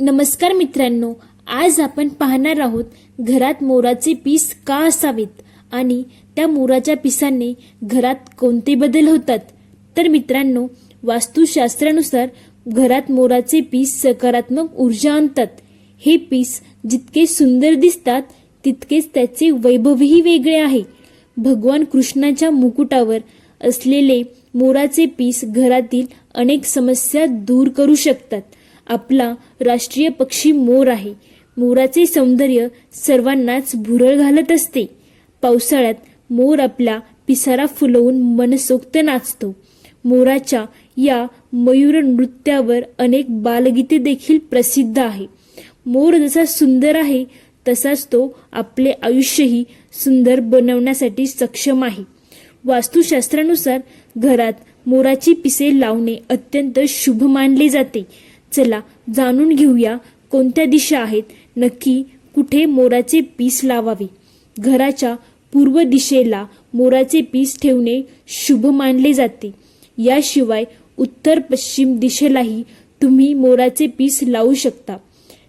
नमस्कार मित्रांनो आज आपण पाहणार आहोत घरात मोराचे पीस का असावेत आणि त्या मोराच्या पिसांनी घरात कोणते बदल होतात? तर मित्रांनो वास्तुशास्त्रानुसार घरात मोराचे पीस सकारात्मक ऊर्जा आणतात. हे पीस जितके सुंदर दिसतात तितकेच त्याचे वैभवही वेगळे आहे. भगवान कृष्णाच्या मुकुटावर असलेले मोराचे पीस घरातील अनेक समस्या दूर करू शकतात. आपला राष्ट्रीय पक्षी मोर आहे. मोराचे सौंदर्य सर्वांनाच भुरळ घालत असते. पावसाळ्यात मोर आपला पिसारा फुलवून मनसोक्त नाचतो. मोराच्या या मयूर नृत्यावर अनेक बालगीते देखील प्रसिद्ध आहे. मोर जसा सुंदर आहे तसाच तो आपले आयुष्यही सुंदर बनवण्यासाठी सक्षम आहे. वास्तुशास्त्रानुसार घरात मोराची पिसे लावणे अत्यंत शुभ मानले जाते. चला जाणून घेऊया कोणत्या दिशा आहेत. नक्की कुठे मोराचे पीस लावावे. घराच्या पूर्व दिशेला मोराचे पीस ठेवणे शुभ मानले जाते. याशिवाय उत्तर पश्चिम दिशेलाही तुम्ही मोराचे पीस लावू शकता.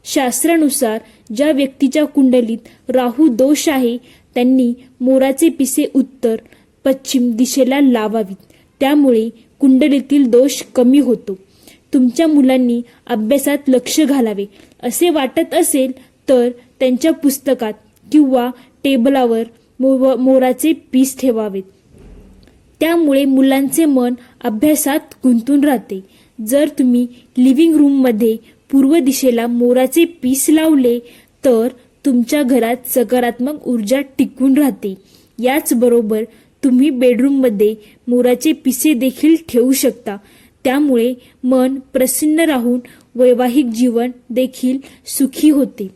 शास्त्रानुसार ज्या व्यक्तीच्या कुंडलीत राहू दोष आहे त्यांनी मोराचे पिसे उत्तर पश्चिम दिशेला लावावीत. त्यामुळे कुंडलीतील दोष कमी होतो. तुमच्या मुलांनी अभ्यासात लक्ष घालावे. असे वाटत असेल तर त्यांच्या पुस्तकात किंवा टेबलावर मो- मोराचे पीस ठेवावेत. त्यामुळे मुलांचे मन अभ्यासात गुंतून राहते. जर तुम्ही लिव्हिंग रूममध्ये पूर्व दिशेला मोराचे पीस लावले तर तुमच्या घरात सकारात्मक ऊर्जा टिकून राहते. याचबरोबर तुम्ही बेडरूममध्ये मोराचे पिसे देखील ठेवू शकता. त्यामुळे मन प्रसन्न राहून वैवाहिक जीवन देखील सुखी होते.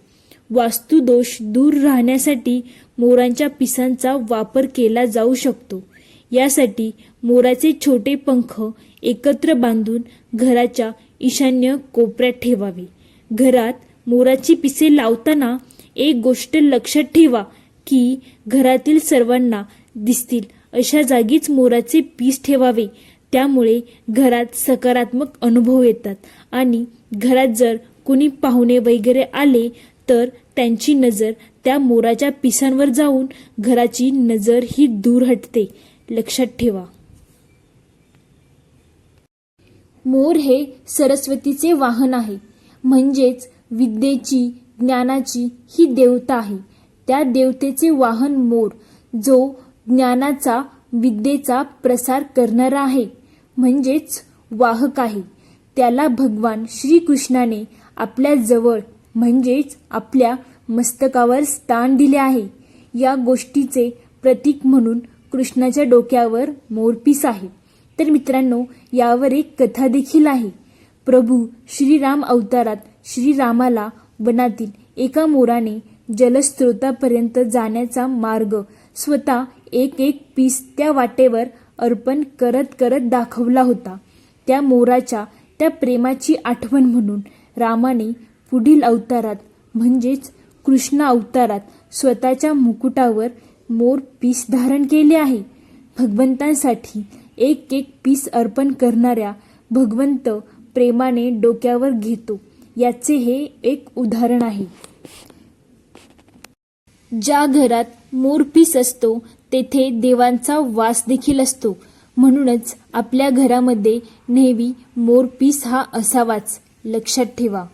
वास्तुदोष दूर राहण्यासाठी मोरांच्या पिसांचा वापर केला जाऊ शकतो. यासाठी मोराचे छोटे पंख एकत्र बांधून घराच्या ईशान्य कोपऱ्यात ठेवावे. घरात मोराची पिसे लावताना एक गोष्ट लक्षात ठेवा की घरातील सर्वांना दिसतील अशा जागीच मोराचे पीस ठेवावे. त्यामुळे घरात सकारात्मक अनुभव येतात. आणि घरात जर कुणी पाहुणे वगैरे आले तर त्यांची नजर त्या मोराच्या पिसांवर जाऊन घराची नजर ही दूर हटते. लक्षात ठेवा. मोर हे सरस्वतीचे वाहन आहे. म्हणजेच विद्येची ज्ञानाची ही देवता आहे. त्या देवतेचे वाहन मोर जो ज्ञानाचा विद्येचा प्रसार करणारा आहे. म्हणजेच वाहक आहे. त्याला भगवान श्रीकृष्णाने आपल्या जवळ म्हणजेच आपल्या मस्तकावर स्थान दिले आहे. या गोष्टीचे प्रतीक म्हणून कृष्णाच्या डोक्यावर मोरपीस आहे. तर मित्रांनो यावर एक कथा देखील आहे. प्रभू श्रीराम अवतारात श्रीरामाला वनातील एका मोराने जलस्रोतापर्यंत जाण्याचा मार्ग स्वतः एक एक पीस त्या वाटेवर अर्पण करत करत दाखवला होता. त्या मोराच्या त्या प्रेमाची आठवण म्हणून रामाने पुढील अवतारात म्हणजेच कृष्ण अवतारात स्वतःच्या मुकुटावर मोर पीस धारण केले आहे. भगवंतांसाठी एक एक पीस अर्पण करणाऱ्या भगवंत प्रेमाने डोक्यावर घेतो. याचे हे एक उदाहरण आहे. ज्या घरात मोरपीस असतो तेथे देवांचा वास देखील असतो. म्हणूनच आपल्या घरामध्ये नेहमी मोरपीस हा असावाच. लक्षात ठेवा.